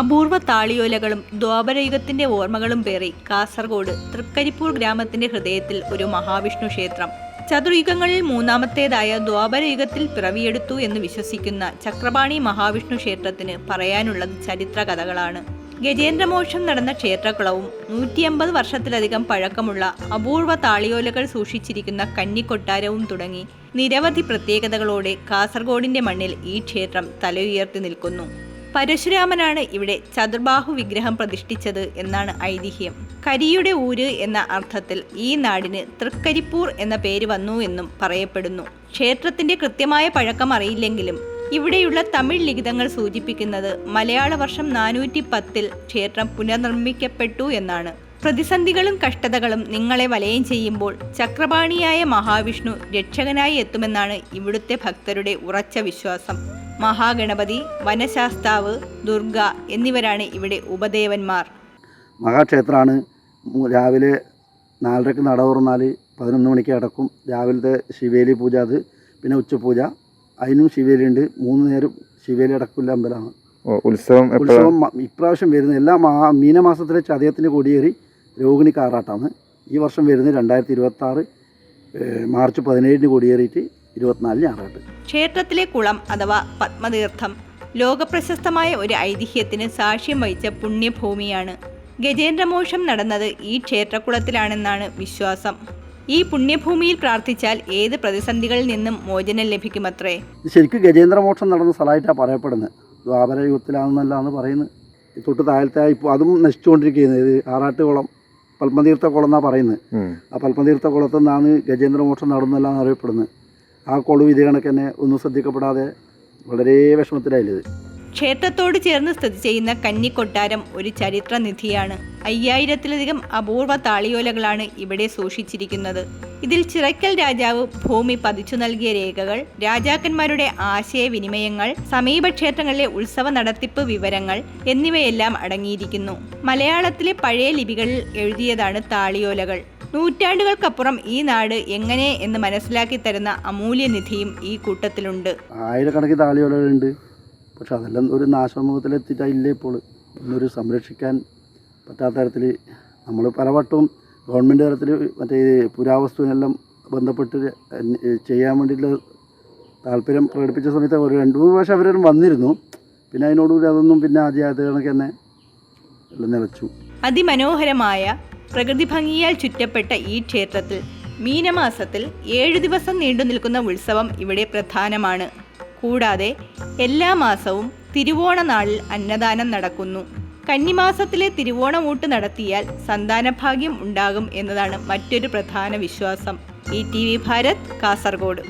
അപൂർവ താളിയോലകളും ദ്വാപരയുഗത്തിന്റെ ഓർമ്മകളും പേറി കാസർഗോഡ് തൃക്കരിപ്പൂർ ഗ്രാമത്തിന്റെ ഹൃദയത്തിൽ ഒരു മഹാവിഷ്ണു ക്ഷേത്രം. ചതുർയുഗങ്ങളിൽ മൂന്നാമത്തേതായ ദ്വാപരയുഗത്തിൽ പിറവിയെടുത്തു എന്ന് വിശ്വസിക്കുന്ന ചക്രപാണി മഹാവിഷ്ണു ക്ഷേത്രത്തിന് പറയാനുള്ളത് ചരിത്ര കഥകളാണ് ഗജേന്ദ്രമോക്ഷം നടന്ന ക്ഷേത്രക്കുളവും നൂറ്റിയമ്പത് വർഷത്തിലധികം പഴക്കമുള്ള അപൂർവ താളിയോലകൾ സൂക്ഷിച്ചിരിക്കുന്ന കന്നിക്കൊട്ടാരവും തുടങ്ങി നിരവധി പ്രത്യേകതകളോടെ കാസർഗോഡിന്റെ മണ്ണിൽ ഈ ക്ഷേത്രം തലയുയർത്തി നിൽക്കുന്നു. പരശുരാമനാണ് ഇവിടെ ചതുർബാഹു വിഗ്രഹം പ്രതിഷ്ഠിച്ചത് എന്നാണ് ഐതിഹ്യം. കരിയുടെ ഊര് എന്ന അർത്ഥത്തിൽ ഈ നാടിന് തൃക്കരിപ്പൂർ എന്ന പേര് വന്നു എന്നും പറയപ്പെടുന്നു. ക്ഷേത്രത്തിന്റെ കൃത്യമായ പഴക്കം അറിയില്ലെങ്കിലും ഇവിടെയുള്ള തമിഴ് ലിഖിതങ്ങൾ സൂചിപ്പിക്കുന്നത് മലയാള വർഷം നാനൂറ്റി പത്തിൽ ക്ഷേത്രം പുനർനിർമ്മിക്കപ്പെട്ടു എന്നാണ്. പ്രതിസന്ധികളും കഷ്ടതകളും നിങ്ങളെ വലയം ചെയ്യുമ്പോൾ ചക്രപാണിയായ മഹാവിഷ്ണു രക്ഷകനായി എത്തുമെന്നാണ് ഇവിടുത്തെ ഭക്തരുടെ ഉറച്ച വിശ്വാസം. മഹാഗണപതി വനശാസ്താവ് ദുർഗ എന്നിവരാണ് ഇവിടെ ഉപദേവന്മാർ. മഹാക്ഷേത്രമാണ് രാവിലെ നാലരക്ക് നട തുറന്നാൽ പതിനൊന്ന് മണിക്ക് അടക്കും. രാവിലത്തെ ശിവേലി പൂജ അത് പിന്നെ ഉച്ചപൂജ. അതിനും ശിവേലി ഉണ്ട് മൂന്ന് നേരം ശിവേലി അടക്കില്ല അമ്പലമാണ്. ഉത്സവം ഉത്സവം ഇപ്രാവശ്യം വരുന്നത് എല്ലാ മാ മീനമാസത്തിലെ ചതയത്തിന് കൊടിയേറി രോഹിണി കാറാട്ടാണ്. ഈ വർഷം വരുന്നത് രണ്ടായിരത്തി ഇരുപത്തി ആറ് മാർച്ച് പതിനേഴിന് കൊടിയേറിയിട്ട് ഇരുപത്തിനാലിന് ഞായറാട്ട് ക്ഷേത്രത്തിലെ കുളം അഥവാ പത്മതീർത്ഥം ലോകപ്രശസ്തമായ ഒരു ഐതിഹ്യത്തിന് സാക്ഷ്യം വഹിച്ച പുണ്യഭൂമിയാണ്. ഗജേന്ദ്രമോക്ഷം നടന്നത് ഈ ക്ഷേത്രക്കുളത്തിലാണെന്നാണ് വിശ്വാസം. ഈ പുണ്യഭൂമിയിൽ പ്രാർത്ഥിച്ചാൽ ഏത് പ്രതിസന്ധികളിൽ നിന്നും മോചനം ലഭിക്കുമത്രേ? ശരിക്കും ഗജേന്ദ്രമോക്ഷം നടന്ന സ്ഥലമായിട്ടാണ് പറയപ്പെടുന്നത്. ദ്വാപര യുഗത്തിലാണെന്നല്ലാന്ന് പറയുന്നത് തൊട്ട് താഴത്തെ ഇപ്പോൾ അതും നശിച്ചുകൊണ്ടിരിക്കുന്നത് ഇത് ആറാട്ട് കുളം പത്മതീർത്ഥ കുളം എന്നാണ് പറയുന്നത്. ആ പത്മതീർത്ഥ കുളത്തിൽ നിന്നാണ് ഗജേന്ദ്രമോക്ഷം നടന്നെല്ലാം അറിയപ്പെടുന്നത്. ആ കൊളു ഇത് കണക്ക് തന്നെ ഒന്നും ശ്രദ്ധിക്കപ്പെടാതെ വളരെ വിഷമത്തിലായില്ലത് ക്ഷേത്രത്തോട് ചേർന്ന് സ്ഥിതി ചെയ്യുന്ന കന്നിക്കൊട്ടാരം ഒരു ചരിത്രനിധിയാണ്. അയ്യായിരത്തിലധികം അപൂർവ താളിയോലകളാണ് ഇവിടെ സൂക്ഷിച്ചിരിക്കുന്നത്. ഇതിൽ ചിറക്കൽ രാജാവ് ഭൂമി പതിച്ചു നൽകിയ രേഖകൾ രാജാക്കന്മാരുടെ ആശയവിനിമയങ്ങൾ സമീപ ക്ഷേത്രങ്ങളിലെ ഉത്സവ നടത്തിപ്പ് വിവരങ്ങൾ എന്നിവയെല്ലാം അടങ്ങിയിരിക്കുന്നു. മലയാളത്തിലെ പഴയ ലിപികളിൽ എഴുതിയതാണ് താളിയോലകൾ. നൂറ്റാണ്ടുകൾക്കപ്പുറം ഈ നാട് എങ്ങനെ എന്ന് മനസ്സിലാക്കി തരുന്ന അമൂല്യനിധിയും ഈ കൂട്ടത്തിലുണ്ട്. ആയിരക്കണക്കിന് താളിയോലകളുണ്ട് പക്ഷെ അതെല്ലാം ഒരു നാശോന്മുഖത്തിലെത്തിയിട്ടില്ല ഇപ്പോൾ? ഇന്നൊരു സംരക്ഷിക്കാൻ പറ്റാത്ത തരത്തിൽ നമ്മൾ പലവട്ടവും ഗവൺമെന്റ് തരത്തിൽ മറ്റേ പുരാവസ്തുവിനെല്ലാം ബന്ധപ്പെട്ട് ചെയ്യാൻ വേണ്ടിയിട്ടുള്ള താല്പര്യം പ്രകടിപ്പിച്ച സമയത്ത് ഒരു രണ്ട് മൂന്ന് പ്രാവശ്യം അവരും വന്നിരുന്നു. പിന്നെ അതിനോടുകൂടി അതൊന്നും പിന്നെ ആദ്യ ആദ്യ കണക്ക് തന്നെ നിലച്ചു. അതിമനോഹരമായ പ്രകൃതി ഭംഗിയാൽ ചുറ്റപ്പെട്ട ഈ ക്ഷേത്രത്തിൽ മീനമാസത്തിൽ ഏഴു ദിവസം നീണ്ടു നിൽക്കുന്ന ഉത്സവം ഇവിടെ പ്രധാനമാണ്. കൂടാതെ എല്ലാ മാസവും തിരുവോണ നാളിൽ അന്നദാനം നടക്കുന്നു. കന്നിമാസത്തിലെ തിരുവോണം തിരുവോണമൂട്ട് നടത്തിയാൽ സന്താനഭാഗ്യം ഉണ്ടാകും എന്നതാണ് മറ്റൊരു പ്രധാന വിശ്വാസം. E T V Bharat Kasaragod.